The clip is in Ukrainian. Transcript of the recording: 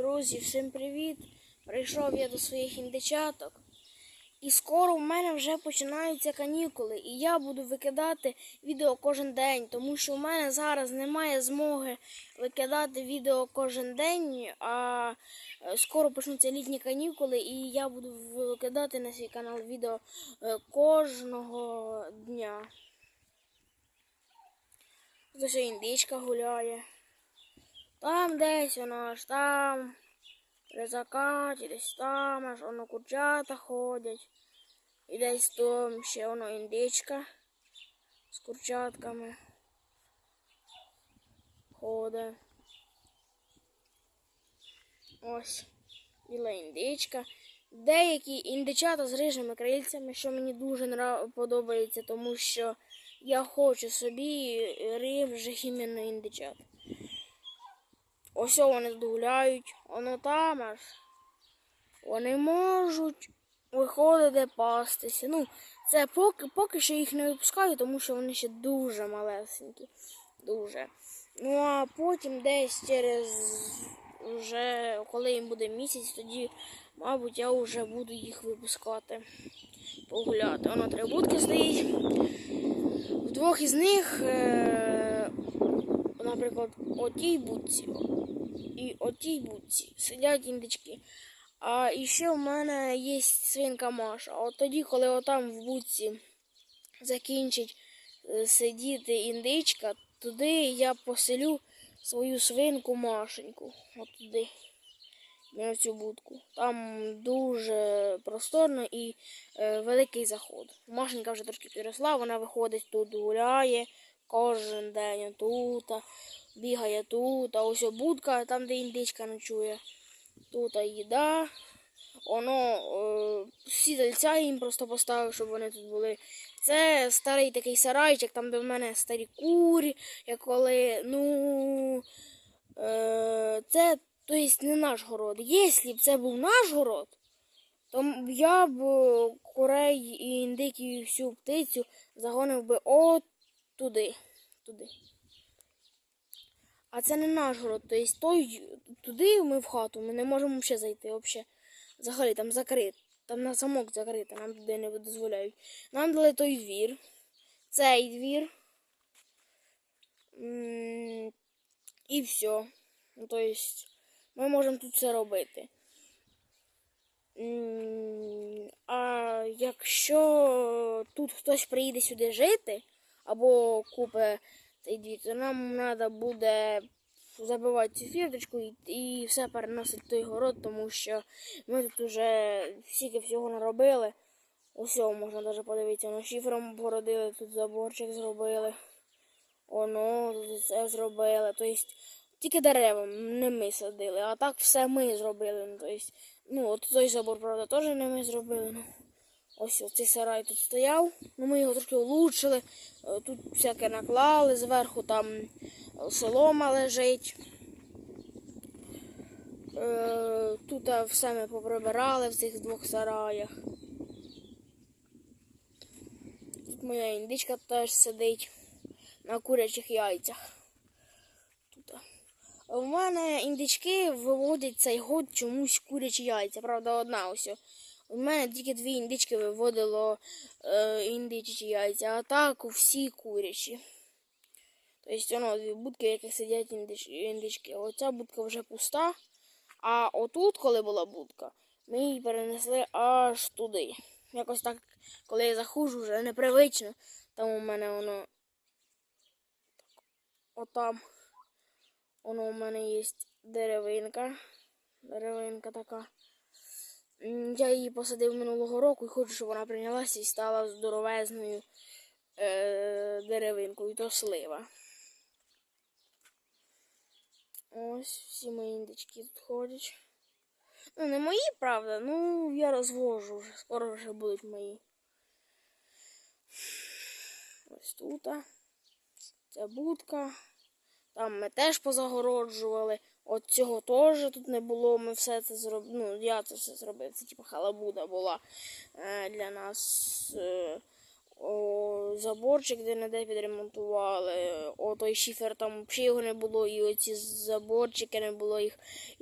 Друзі, всім привіт! Прийшов я до своїх індичаток. І скоро в мене вже починаються канікули, і я буду викидати відео кожен день, тому що в мене зараз немає змоги викидати відео кожен день, а е, скоро почнуться літні канікули, і я буду викидати на свій канал відео е, кожного дня. Ось індичка гуляє. Там десь вона аж там. При закаті, десь там, аж воно курчата ходять. І десь там ще воно індичка з курчатками ходить. Ось біла індичка. Деякі індичата з рижими крильцями, що мені дуже подобається, тому що я хочу собі рижих іменно індичат. Ось вони тут воно там аж. Вони можуть виходити пастися. Ну, це поки, поки що їх не випускаю, тому що вони ще дуже малесенькі. Дуже. Ну а потім десь через вже коли їм буде місяць, тоді, мабуть, я вже буду їх випускати. Погуляти. Воно три будки стоїть. В двох із них, е, наприклад, отій будці і отій будці сидять індички. А і ще в мене є свинка Маша. От тоді, коли отам в будці закінчить е, сидіти індичка, туди я поселю свою свинку Машеньку. От туди. На цю будку. Там дуже просторно і е, великий заход. Машенька вже трошки підросла, вона виходить тут, гуляє кожен день тут, бігає тут, а ось будка, там, де індичка ночує. Тут їда. Воно е, сідальця їм просто поставив, щоб вони тут були. Це старий такий сарайчик, там де в мене старі курі, як коли, ну е, це то есть, не наш город. Якщо б це був наш город, то я б курей і індиків і всю птицю загонив би от туди. туди. А це не наш город. Тобто той, туди ми в хату, ми не можемо взагалі зайти. Взагалі. Взагалі там закрито. Там на замок закрито, нам туди не дозволяють. Нам дали той двір. Цей двір. І все. Ну, тобто, ми можемо тут все робити. А якщо тут хтось приїде сюди жити або купить цей двір, то нам треба буде забивати цю фірточку і, і все переносити той город, тому що ми тут вже стільки всього наробили. Усього можна навіть подивитися. Ну, шифром породили, тут заборчик зробили. Оно тут це зробили. Тобто тільки дерева не ми садили, а так все ми зробили. Ну, тобто, ну от той забор, правда, теж не ми зробили. Ну, ось цей сарай тут стояв. Ну, ми його трохи улучшили. Е, Тут всяке наклали, зверху там солома лежить. Е, Тут е, все ми поприбирали в цих двох сараях. Тут моя індичка теж сидить на курячих яйцях. Тут. У мене індички виводять цей год чомусь курячі яйця. Правда, одна ось. У мене тільки дві індички виводило е, індичі яйця, а так всі курячі. Тобто воно дві будки, в яких сидять індич, індички. Оця будка вже пуста. А отут, коли була будка, ми її перенесли аж туди. Якось так, коли я заходжу, вже непривично. Там у мене воно отам. Воно у мене є деревинка. Деревинка така. Я її посадив минулого року і хочу, щоб вона прийнялася і стала здоровезною е, деревинкою, то слива. Ось всі мої індички тут ходять. Ну, не мої, правда, ну я розвожу вже, скоро вже будуть мої. Ось тут. Це будка. Там ми теж позагороджували. От цього теж тут не було. Ми все це зробили. Ну, я це все зробив. Це типу халабуда була е, для нас. Е, о, заборчик де не де підремонтували. О, той шифер там взагалі його не було, і оці заборчики не було їх.